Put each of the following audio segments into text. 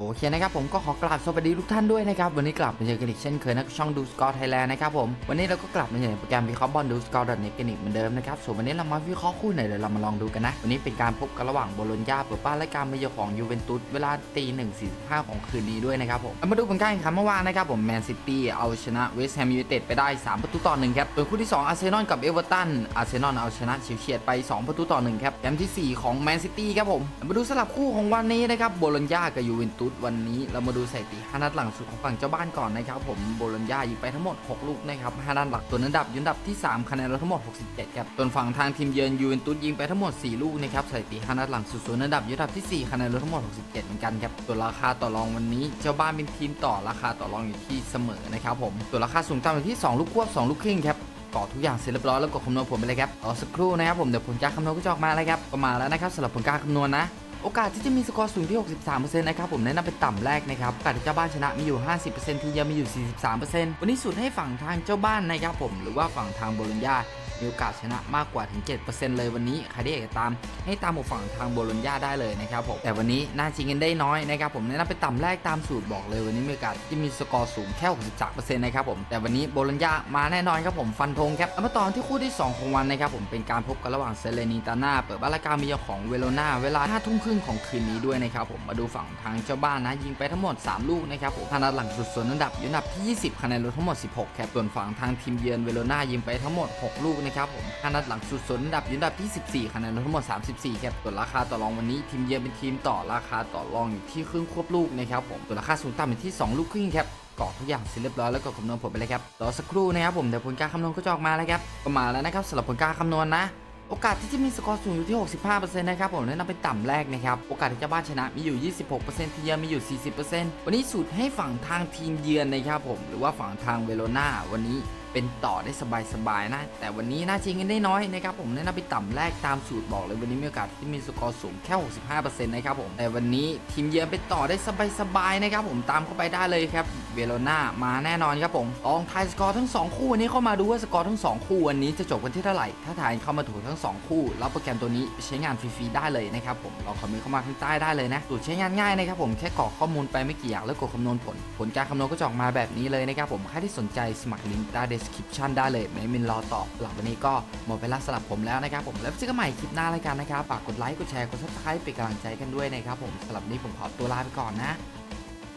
โอเคนะครับผมก็ขอกราบสวัสดีทุกท่านด้วยนะครับ วันนี้กลับมาเจอกันอีกเช่นเคยนะช่องดูสกอร์ไทยแลนด์นะครับผม วันนี้เราก็กลับมาอยู่ในโปรแกรมวิเคราะห์บอลดูสกอร์ดอทเน็ตกันอีกเหมือนเดิมนะครับส่วนวันนี้เรามาวิเคราะห์คู่ไหนเดี๋ยวเรามาลองดูกันนะ วันนี้เป็นการพบกันระหว่างโบโลญญาเปิดบ้านและการมาเยือนของยูเวนตุสเวลาตีหนึ่งสี่สิบห้าของคืนนี้ด้วยนะครับผมมาดูผลการแข่งขันเมื่อวานนะครับผมแมนซิตี้เอาชนะเวสต์แฮมยูไนเต็ดไปได้สามประตูต่อหนึ่งครับส่วนคู่ที่สองอาร์เซนอลกับเอเวอร์ตันอาร์เซนอลเอาชนะเฉียดไปสองประตูต่อหนึ่งครับแชมที่สี่ของแมนซิตี้ครับผมมาดูสลับคู่ของวันนี้นะครับโบโลญญากับยูเวนตุสวันนี้เรามาดูสถิติห้านัดหลังสุดของฝั่งเจ้าบ้านก่อนนะครับผมโบโลญญายิงไปทั้งหมด 6 ลูกนะครับห้านัดหลักตัวอันดับยุนดับที่ 3 คะแนนเราทั้งหมด 67ครับส่วนฝั่งทางทีมเยือนยูเวนตุสยิงไปทั้งหมด 4 ลูกนะครับสถิติห้านัดหลังสุดส่วนอันดับยุนดับที่ 4 คะแนนเราทั้งหมด 67 เหมือนกันครับส่วนราคาต่อรองวันนี้เจ้าบ้านเป็นทีมต่อราคาต่อรองอยู่ที่เสมอนะครับผมส่วนราคาสูงต่ำอยู่ที่ 2 ลูกควบ 2 ลูกครึ่งครับกรอกทุกอย่างเสร็จเรียบร้อยแล้วกดคำนวณผลไปเลยครับรอสักครู่นะครับผมเดี๋ยวผลการคำนวณก็จะออกมาแล้วครับก็มาแล้วนะครับสำหรับผลการคำนวณนะ โอกาสที่จะมีสกอร์สูงที่ 63%นะครับผมแนะนำเป็นต่ำแรกนะครับโอกาสที่เจ้าบ้านชนะมีอยู่ 50%ทีมเยือนมีอยู่ 43%วันนี้สุดให้ฝั่งทางเจ้าบ้านนะครับผมหรือว่าฝั่งทางโบลญญา มีโอกาสชนะมากกว่าถึง 7%เลยวันนี้ใครที่อยากจะตามให้ตามหมฝั่งทางโบโลญญาได้เลยนะครับผมแต่วันนี้น่าจริงกันได้น้อยนะครับผมแนะนำเป็นต่ำแรกตามสูตรบอกเลยวันนี้มีโอกาสที่จะมีสกอร์สูงแค่63%นะครับผมแต่วันนี้โบโลญญามาแน่นอนครับผมฟันธงครับเอามาต่อที่คู่ที่ 2 ของวันนะครับผมเป็นการพบกันระหว่างเซเลนิตาน่าเปิดบ้านรายกามีเยือนของเวโรนาเวลา5ทุ่มครึ่งของคืนนี้ด้วยนะครับผมมาดูฝั่งทางเจ้าบ้านนะยิงไปทั้งหมด 3 ลูกนะครับผมธนัดหลังสุดส่วนอันดับอยู่อันดับที่ 20คะแนนรวมทั้งหมด 16ครับส่วนฝั่งทางทีมเยือนเวโรนายิงไปทั้งหมด 6 ลูกนะครับผมธนัดหลังสุดสนอันดับยู่อันดับที่ 14คะแนนทั้งหมด 34ครับส่วนราคาต่อรองวันนี้ทีมเยือนเป็นทีมต่อราคาต่อรองอยู่ที่ครึ่งควบลูกนะครับผมส่วนราคาสูงต่ำอยู่ที่ 2 ลูกครึ่งครับกรอกทุกอย่างเสร็จเรียบร้อยแล้วก็คำนวณผลไปเลยครับรอสักครู่นะครับผมเดี๋ยวผลการคำนวณก็จะออกมาแล้วครับก็มาแล้วนะครับสำหรับผลการคำนวณนะโอกาสที่จะมีสกอร์สูงอยู่ที่ 65%นะครับผมแนะนำเป็นต่ำแรกนะครับ โอกาสที่จะบ้านชนะมีอยู่ 26%ทีเยือนมีอยู่ 40%วันนี้สูตรให้ฝั่งทางทีมเยือนนะครับผม หรือว่าฝั่งทางเวโรนาวันนี้ เป็นต่อได้สบายๆนะ แต่วันนี้น่าชิงกันได้น้อยนะครับผมแนะนำไปต่ำแรกตามสูตรบอกเลยวันนี้มีโอกาสที่มีสกอร์สูงแค่ 65%นะครับผมแต่วันนี้ทีมเยือนไปต่อได้สบายๆนะครับผมตามเข้าไปได้เลยครับ เวโรนามาแน่นอนครับผมลองทายสกอร์ทั้งสองคู่วันนี้เข้ามาดูว่าสกอร์ทั้งสองคู่วันนี้จะจบกันที่เท่าไหร่ ถ้าทายเข้ามาถูกทั้งสองคู่แล้วโปรแกรมตัวนี้ใช้งานฟรีๆได้เลยนะครับผมลองคอมเมนต์เข้ามาข้างใต้ได้เลยนะสูตรใช้งานง่ายนะครับผมแค่กรอกข้อมูลไปไม่กี่อย่างแล้วกดคำนวณผล ผลการคำนวณก็จะออกมาแบบนี้เลยนะครับผมใครที่สนใจสมัครลิงก์ใต้ description ได้เลยไม่มินรอตอบหลังวันนี้ก็หมดเวลาสำหรับผมแล้วนะครับผมแล้วเจอกันใหม่คลิปหน้ารายการนะครับฝากกดไลค์กดแชร์กด subscribe เป็นกำลังใจกันด้วยนะครับผมสำหรับนี้ผมขอตัวลาไปก่อนนะ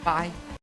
บาย